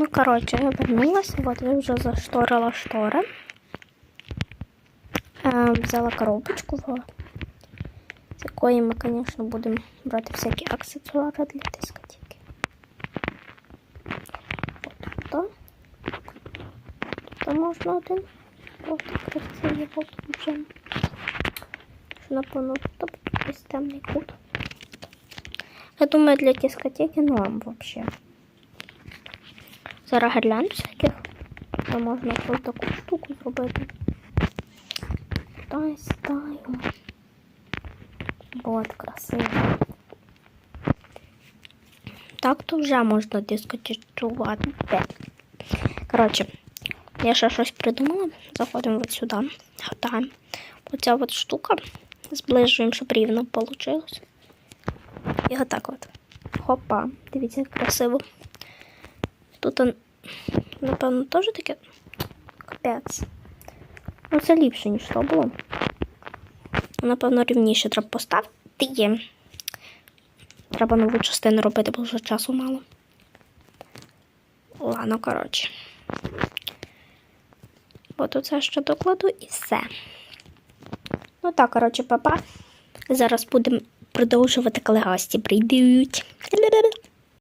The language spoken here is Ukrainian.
Ну, коротше, я вернулася, от я вже зашторила штори. Е, взяла коробочку, во, з якої ми, звісно, будемо брати всякі для дискотеки. От тут. Тут можна один. От красивий от вже. Напевно, тут якийсь темний кут. Я думаю, для дискотеки норм вообще. Зараз гірлянд всяких. То можна ось таку штуку зробити. Дай стаю. Вот, красиво. Так то вже можна дискотечувати. Коротше, я ще щось придумала. Заходимо от сюди, гатаємо. Оця от штука. Зближуємо, щоб рівно вийшло. І отак от. Хопа. Дивіться, як красиво. Тут, напевно, теж таке капець. Ну, це ліпше, ніж то було. Напевно, рівніше треба поставити. Є. Треба нову частину робити, бо вже часу мало. Ладно, коротше. От оце ще докладу і все. Ну так, коротше, папа. Зараз будемо продовжувати, коли гості прийдуть.